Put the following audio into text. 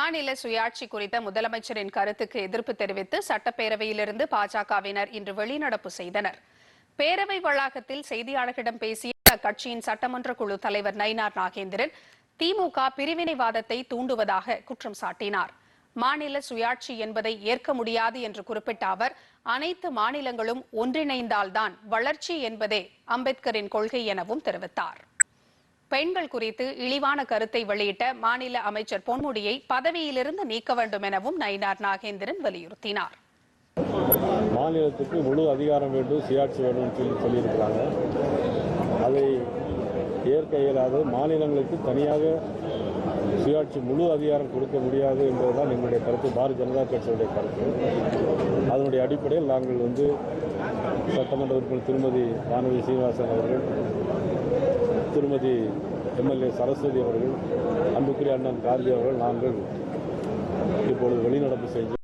மாநில சுயாட்சி குறித்த முதலமைச்சரின் கருத்துக்கு எதிர்ப்பு தெரிவித்து சட்டப்பேரவையிலிருந்து பாஜகவினர் இன்று வெளிநடப்பு செய்தனர். பேரவை வளாகத்தில் செய்தியாளர்களிடம் பேசிய அக்கட்சியின் சட்டமன்ற குழு தலைவர் நயினார் நாகேந்திரன் திமுக பிரிவினைவாதத்தை தூண்டுவதாக குற்றம் சாட்டினார். மாநில சுயாட்சி என்பதை ஏற்க முடியாது என்று குறிப்பிட்ட அவர் அனைத்து மாநிலங்களும் ஒன்றிணைந்தால்தான் வளர்ச்சி என்பதே அம்பேத்கரின் கொள்கை எனவும் தெரிவித்தார். பெண்கள் குறித்து இழிவான கருத்தை வெளியிட்ட மாநில அமைச்சர் பொன்முடியை பதவியிலிருந்து நீக்க வேண்டும் எனவும் நயினார் நாகேந்திரன் வலியுறுத்தினார். மாநிலத்துக்கு முழு அதிகாரம் வேண்டும் சுயாட்சி வேண்டும் சொல்லி சொல்லியிருக்கிறாங்க. அதை ஏற்க இயலாது. மாநிலங்களுக்கு தனியாக சுயாட்சி முழு அதிகாரம் கொடுக்க முடியாது என்பதுதான் எங்களுடைய கருத்து. பாரதிய ஜனதா கட்சியுடைய கருத்து. அதனுடைய அடிப்படையில் நாங்கள் வந்து சட்டமன்ற உறுப்பினர் திருமதி வானதி சீனிவாசன் அவர்கள் திருமதி எம்எல்ஏ சரஸ்வதி அவர்கள் அன்புக்குரிய அண்ணன் காந்தி அவர்கள் நாங்கள் இப்பொழுது வெளிநடப்பு செய்து